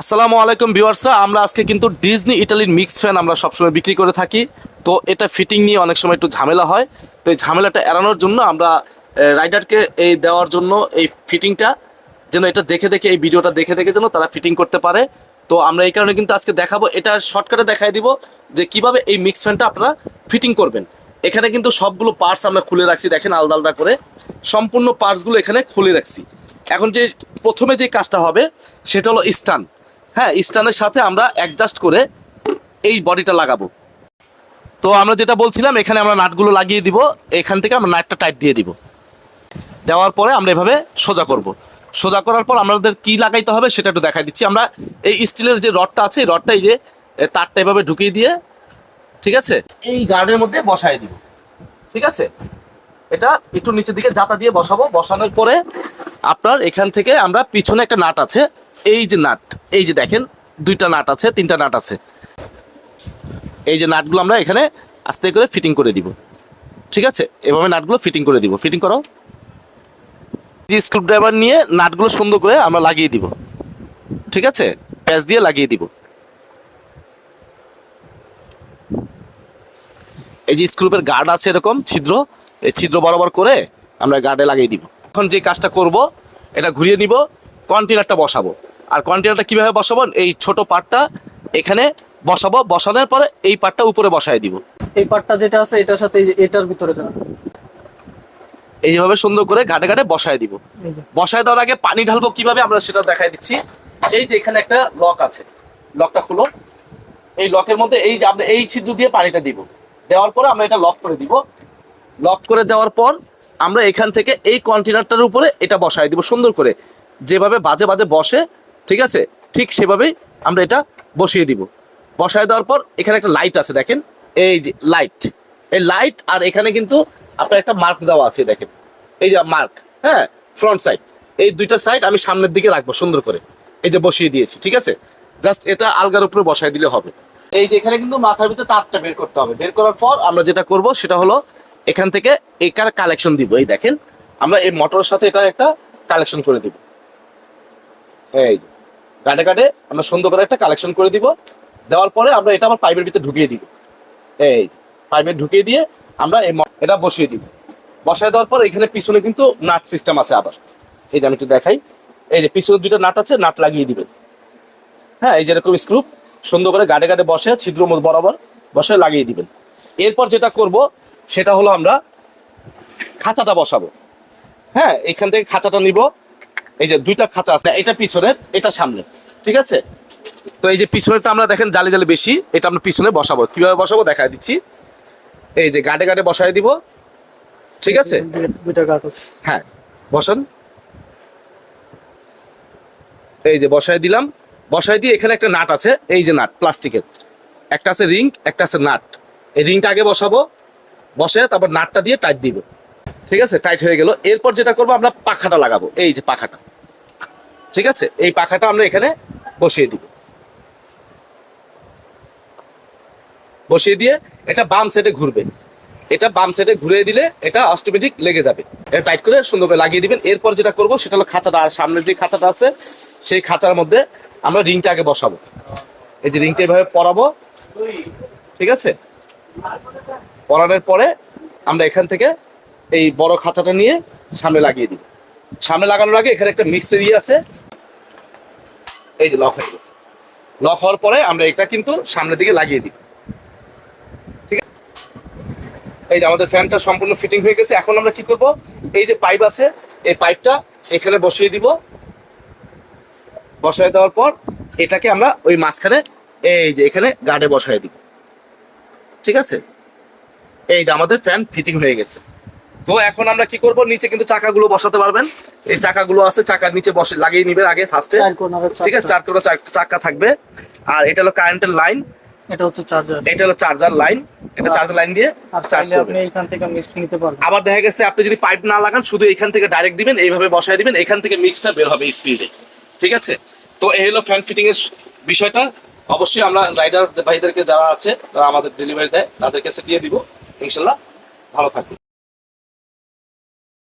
আসসালামু আলাইকুম ভিউয়ার্সরা আমরা আজকে কিন্তু ডিজনি ইটালির মিক্স ফ্যান আমরা সবসময় বিক্রি করে থাকি। তো এটা ফিটিং নিয়ে অনেক সময় একটু ঝামেলা হয়। তো এই ঝামেলাটা এড়ানোর জন্য আমরা রাইডারকে এই দেওয়ার জন্য এই ফিটিংটা যেন এটা দেখে দেখে, এই ভিডিওটা দেখে দেখে যেন তারা ফিটিং করতে পারে। তো আমরা এই কারণে কিন্তু আজকে দেখাবো, এটা শর্টকাটে দেখাই দিব যে কীভাবে এই মিক্স ফ্যানটা আপনারা ফিটিং করবেন। এখানে কিন্তু সবগুলো পার্টস আমরা খুলে রাখছি, দেখেন আলাদা আলাদা করে। সম্পূর্ণ পার্টসগুলো এখানে খুলে রাখছি। এখন যে প্রথমে যে কাজটা হবে, সেটা হলো স্টান হ্যাঁ স্টানের সাথে আমরা অ্যাডজাস্ট করে এই বডিটা লাগাবো। তো আমরা যেটা বলছিলাম, এখানে আমরা নাটগুলো লাগিয়ে দিব, এখান থেকে আমরা নাটটা টাইট দিয়ে দিব। দেওয়ার পরে আমরা এভাবে সোজা করব। সোজা করার পর আমাদের কি লাগাইতে হবে সেটা একটু দেখাই দিচ্ছি। আমরা এই স্টিলের যে রডটা আছে, এই রডটা এই যে তারটা এভাবে ঢুকিয়ে দিয়ে, ঠিক আছে? এই গার্ডের মধ্যে বসাই দিব। ঠিক আছে? এটা একটু নিচের দিকে জাতা দিয়ে বসাবো। বসানোর পরে আপনার এখান থেকে আমরা পিছনে একটা নাট আছে। এই যে নাট, এই যে দেখেন, দুইটা নাট আছে, তিনটা নাট আছে। এই যে নাটগুলো আমরা এখানে আস্তে করে ফিটিং করে দিব। ঠিক আছে? এভাবে নাটগুলো ফিটিং করে দিব। ফিটিং করো। স্ক্রু ড্রাইভার নিয়ে নাটগুলো সুন্দর করে আমরা লাগিয়ে দিব। ঠিক আছে? প্যাচ দিয়ে লাগিয়ে দিব। এই যে স্ক্রুপের গার্ড আছে এরকম, ছিদ্র। এই ছিদ্র বরাবর করে আমরা গার্ডে লাগিয়ে দিব। এখন যে কাজটা করব এটা ঘুরিয়ে নিব কন্টেনারটা বসাবো। আর কন্টেনারটা কীভাবে বসাবো? এই ছোট পাটটা এখানে বসাবো বসানোর পরে এই পার্টটা উপরে বসায় দিব। এই পার্টটা যেটা আছে এটার সাথে এটার ভিতরে যাবে। এই যেভাবে সুন্দর করে ঘাটে ঘাটে বসায় দিব। বসায় দেওয়ার আগে পানি ঢালবো কীভাবে আমরা সেটা দেখাই দিচ্ছি। এই যে এখানে একটা লক আছে। লকটা খুলো। এই লকের মধ্যে এই যে আমরা এই ছিদ্র দিয়ে পানিটা দিব। দেওয়ার পরে আমরা এটা লক করে দিব। লক করে দেওয়ার পর আমরা এখান থেকে এই কন্টেনারটার উপরে এটা বসায় দিব সুন্দর করে। যেভাবে বাজে বাজে বসে, ঠিক আছে? ঠিক সেভাবেই আমরা এটা বসিয়ে দিব। বসায় দেওয়ার পর এখানে একটা লাইট আছে, দেখেন? এই যে লাইট এই লাইট আর এখানে কিন্তু আপনার একটা মার্ক দেওয়া আছে, দেখেন? এই যে মার্ক হ্যাঁ? ফ্রন্ট সাইড এই দুইটা সাইড আমি সামনের দিকে রাখব সুন্দর করে। এই যে বসিয়ে দিয়েছি, ঠিক আছে? জাস্ট এটা আলগার উপরে বসাই দিলে হবে। এই যে এখানে কিন্তু মাথার ভিতরে তারটা বের করতে হবে। বের করার পর আমরা যেটা করব সেটা হলো এখান থেকে একার কালেকশন দিব। এই দেখেন, আমরা এই মোটরের সাথে এটা একটা কালেকশন করে দিব। এই যে, কাটে কাটে আমরা সুন্দর করে একটা কালেকশন করে দিব। দেওয়ার পরে আমরা এটা আমার পাইপের ভিতরে ঢুকিয়ে দিব। এই যে পাইপে ঢুকিয়ে দিয়ে আমরা এই এটা বসিয়ে দিব। বসায় দেওয়ার পর এখানে পিছনে কিন্তু নাট সিস্টেম আছে আবার। এই যে আমি একটু দেখাই। এই যে পিছনে দুইটা নাট আছে, নাট লাগিয়ে দিবেন। হ্যাঁ এই যেরকম স্ক্রুপ সুন্দর করে গাড়ে গাড়ে বসে ছিদ্র বরাবর বসে লাগিয়ে দিবেন। এরপর যেটা করব সেটা হলো আমরা খাঁচাটা বসাবো। হ্যাঁ এখান থেকে খাঁচাটা নিব। এই যে দুইটা খাঁচা আছে এটা পিছনের এটা সামনে ঠিক আছে? তো এই যে পিছনেরটা আমরা দেখেন জালে জালে বেশি এটা আমরা পিছনে বসাবো। কীভাবে বসাবো দেখা দিচ্ছি। এই যে গাঁটে গাটে বসায় দিব ঠিক আছে। হ্যাঁ বসান। এই যে বসায় দিলাম। বসায় দিয়ে এখানে একটা নাট আছে এই যে নাট প্লাস্টিকের। একটা আছে রিং একটা আছে নাট। এই রিংটা আগে বসাবো। বসে, তারপর নাটটা দিয়ে টাইট দিব। ঠিক আছে? টাইট হয়ে গেল। এরপর যেটা করব, আমরা পাখাটা লাগাবো। এই যে পাখাটা। ঠিক আছে? এই পাখাটা আমরা এখানে বসিয়ে দিব। বসিয়ে দিয়ে এটা বাম সাইডে ঘুরবে। এটা বাম সাইডে ঘুরিয়ে দিলে এটা অটোমেটিক লেগে যাবে। এটা টাইট করে সুন্দরভাবে লাগিয়ে দিবেন। এরপর যেটা করব, সেটা হলো খাঁচাটা। আর সামনের যে খাঁচাটা আছে, সেই খাঁচার মধ্যে আমরা রিংটা আগে বসাবো। এই যে রিংটা এভাবে পরাবো। ঠিক আছে? পরানোর পরে আমরা এখান থেকে এই বড় খাঁচাটা নিয়ে সামনে লাগিয়ে দিই। সামনে লাগানোর আগে এখানে একটা মিক্সার ইয়ে আছে। এই যে লক হয়ে গেছে। লক হওয়ার পরে আমরা এটা কিন্তু সামনের দিকে লাগিয়ে দিব এই যে আমাদের ফ্যানটা সম্পূর্ণ ফিটিং হয়ে গেছে। এখন আমরা কি করব? এই যে পাইপ আছে, এই পাইপটা এখানে বসিয়ে দিব। বসায় দেওয়ার পর এটাকে আমরা ওই মাঝখানে, এই যে এখানে গার্ডে বসায় দিব। ঠিক আছে? এই যে আমাদের ফ্যান ফিটিং হয়ে গেছে। তো এখন আমরা কি করব? নিচে কিন্তু চাকাগুলো বসাতে পারবেন। এই চাকাগুলো আছে চাকার নিচে বসে লাগিয়ে নিবেন আগে ফার্স্টে ঠিক আছে চার কোনো চাকা থাকবে। আর এটা হলো কারেন্টের লাইন এটা হচ্ছে চার্জার এটা হলো চার্জার লাইন এটা চার্জার লাইন দিয়ে আর চার্জ আপনি এখান থেকে মিক্স নিতে পারবেন। আবার দেখা গেছে আপনি যদি পাইপ না লাগান শুধু এখান থেকে ডাইরেক্ট দিবেন এইভাবে বসায় দিবেন এখান থেকে মিক্সটা বের হবে স্পিডে ঠিক আছে? তো এই হলো ফ্যান ফিটিং এর বিষয়টা। অবশ্যই আমরা রাইডার ভাইদেরকে যারা আছে তারা আমাদের ডেলিভারি দেয় তাদের কাছে দিয়ে দিব। ইনশাল্লাহ ভালো থাকবে